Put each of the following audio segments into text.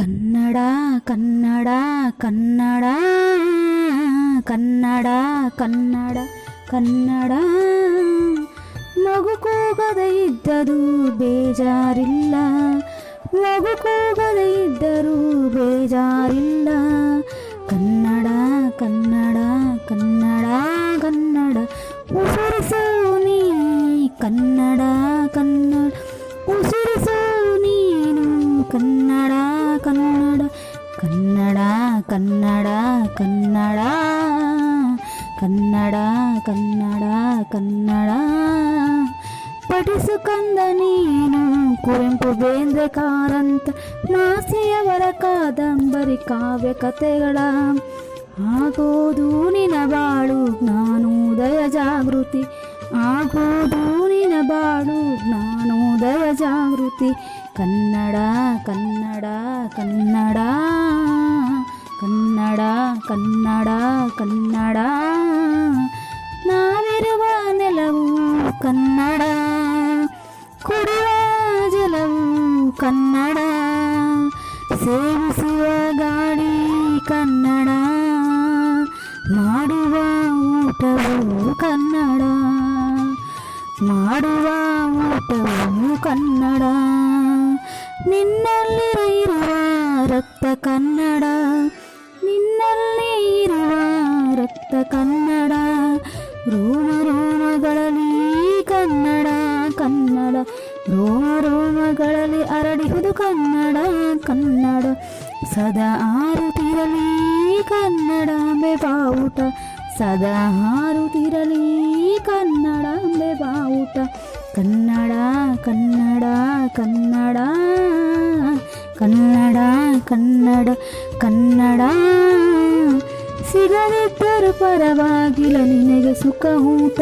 ಕನ್ನಡ ಕನ್ನಡ ಕನ್ನಡ ಕನ್ನಡ ಕನ್ನಡ ಕನ್ನಡ. ಮಗು ಕೂಗದೆ ಇದ್ದರೂ ಬೇಜಾರಿಲ್ಲ. ಮಗು ಕೂಗದೆ ಇದ್ದರೂ ಬೇಜಾರಿಲ್ಲ. ಕನ್ನಡ ಕನ್ನಡ ಕನ್ನಡ ಕನ್ನಡ. ಉಸಿರಿಸೋ ನೀ ಕನ್ನಡ ಕನ್ನಡ. ಉಸಿರಿಸೋ ನೀನು ಕನ್ನಡ. ಕನ್ನಡ ಕನ್ನಡ ಕನ್ನಡ ಕನ್ನಡ ಕನ್ನಡ ಕನ್ನಡ ಕನ್ನಡ. ಪಠಿಸು ಕಂದ ನೀನು, ಕುವೆಂಪು ಬೇಂದ್ರೆ ಕಾರಂತ ನಾಸಿಯವರ ಕಾದಂಬರಿ ಕಾವ್ಯ ಕಥೆಗಳ. ಆಗೋದು ನಿನ ಬಾಳು ಜ್ಞಾನೋದಯ ಜಾಗೃತಿ. ಆಗೋದು ನಿನ ಬಾಳು ಜ್ಞಾನೋದಯ ಜಾಗೃತಿ. ಕನ್ನಡ ಕನ್ನಡ ಕನ್ನಡ ಕನ್ನಡ ಕನ್ನಡ ಕನ್ನಡ ನಾವಿರುವ ನೆಲವು ಕನ್ನಡ ಕುಡಿಯುವ ಜಲವು ಕನ್ನಡ ಸೇವಿಸುವ ಗಾಳಿ ಕನ್ನಡ ಮಾಡುವ ಊಟವು ಕನ್ನಡ ಮಾಡುವ ಊಟವು ಕನ್ನಡ ನಿನ್ನಲ್ಲಿ ಇರುವ ರಕ್ತ ಕನ್ನಡ, ನಿನ್ನಲ್ಲಿ ಇರುವ ರಕ್ತ ಕನ್ನಡ, ರೋಮ ರೋಮಗಳಲ್ಲಿ ಕನ್ನಡ ಕನ್ನಡ, ರೋಮ ರೋಮಗಳಲ್ಲಿ ಹರಡಿಹುದು ಕನ್ನಡ ಕನ್ನಡ, ಸದಾ ಆರುತಿರಲಿ ಕನ್ನಡ ಬಾವುಟ, ಸದಾ ಹಾರುತ್ತಿರಲಿ ಕನ್ನಡ ಬಾವುಟ, ಕನ್ನಡ ಕನ್ನಡ ಕನ್ನಡ. ಕನ್ನಡ ಕನ್ನಡ ಕನ್ನಡ. ಸಿಗದಿದ್ದರೂ ಪರವಾಗಿಲ್ಲ, ನಿನಗೆ ಸುಖ ಊಟ.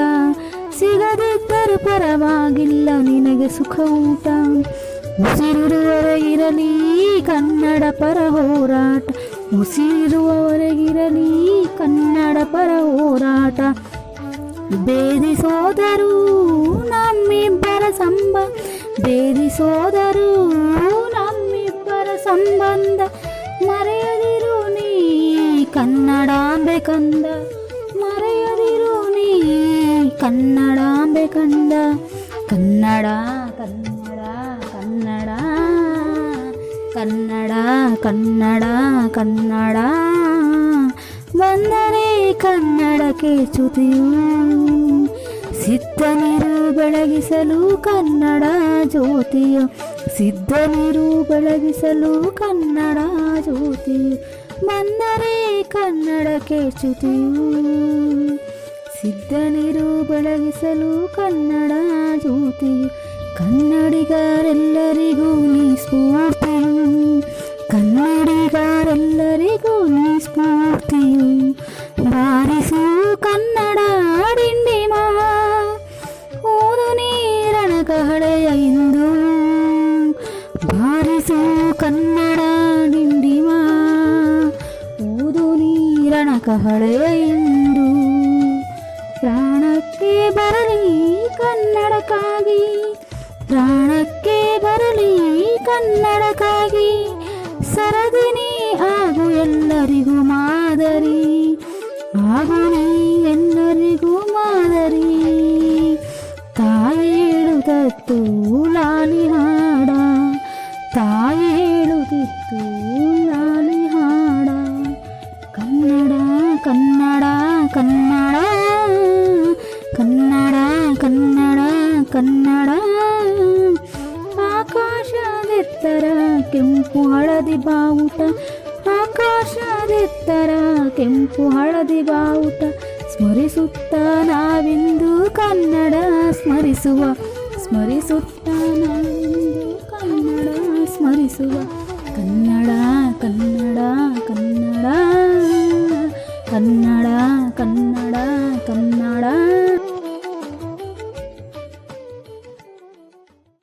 ಸಿಗದಿದ್ದರೂ ಪರವಾಗಿಲ್ಲ, ನಿನಗೆ ಸುಖ ಊಟ. ಉಸಿರಿರುವವರೆಗಿರಲಿ ಕನ್ನಡ ಪರ ಹೋರಾಟ. ಉಸಿರಿರುವವರೆಗಿರಲಿ ಕನ್ನಡ ಪರ ಹೋರಾಟ. ಭೇದಿಸೋದರು ನಮ್ಮಿಬ್ಬರ ಸಂಬ ನಮ್ಮಿಬ್ಬರ ಸಂಬಂಧ ಮರೆಯದಿರು ನೀ ಕನ್ನಡಾಂಬೆ ಕಂದ ಮರೆಯದಿರು ನೀ ಕನ್ನಡಾಂಬೆ ಕಂದ ಕನ್ನಡ ಕನ್ನಡ ಕನ್ನಡ ಕನ್ನಡ ಕನ್ನಡ ಕನ್ನಡ. ಬಂದರೆ ಕನ್ನಡಕ್ಕೆ ಚ್ಯುತಿಯು. ಸಿದ್ಧನಿರು ಬೆಳಗಿಸಲು ಕನ್ನಡ ಜ್ಯೋತಿಯು. ಸಿದ್ಧನಿರು ಬೆಳಗಿಸಲು ಕನ್ನಡ ಜ್ಯೋತಿ ಬಂದರೆ ಕನ್ನಡಕ್ಕೆ ಚ್ಯುತಿಯು. ಸಿದ್ಧನಿರು ಬೆಳಗಿಸಲು ಕನ್ನಡ ಜ್ಯೋತಿ ಕನ್ನಡಿಗರೆಲ್ಲರಿಗೂ ನೀ ಸ್ಫೂರ್ತಿಯು ಬಾರಿಸು ಕನ್ನಡ ಡಿಂಡಿಮ ಓದು ನೀರಣ ಕಹಳೆ ಎಂದು. ಪ್ರಾಣಕ್ಕೆ ಬರಲಿ ಕನ್ನಡಕ್ಕಾಗಿ. ಪ್ರಾಣಕ್ಕೆ ಬರಲಿ ಕನ್ನಡಕ್ಕಾಗಿ. ಸರದಿನಿ ಆಗು ಎಲ್ಲರಿಗೂ ಮಾದರಿ. ಆಗು ನೀ ಎಲ್ಲರಿಗೂ ಮಾದರಿ. ತಾಯಿ ಹೇಳುತ್ತತ್ತು ಲಾಲಿ ಹಾಡ ತಾಯಿ ಲಾಲಿ ಹಾಡ. ಕನ್ನಡ ಕನ್ನಡ ಕನ್ನಡ. ಕನ್ನಡ ಕನ್ನಡ ಕನ್ನಡ. ಆಕಾಶದೆತ್ತರ ಕೆಂಪು ಹಳದಿ ಬಾವುಟ. ಆಕಾಶದೆತ್ತರ ಕೆಂಪು ಹಳದಿ ಬಾವುಟ. ಸ್ಮರಿಸುತ್ತ ನಾವಿಂದು ಕನ್ನಡ, ಸ್ಮರಿಸುವ. ಸ್ಮರಿಸುತ್ತ ನಾವಿಂದು ಕನ್ನಡ, ಸ್ಮರಿಸುವ. ಕನ್ನಡ ಕನ್ನಡ ಕನ್ನಡ. ಕನ್ನಡ ಕನ್ನಡ ಕನ್ನಡ.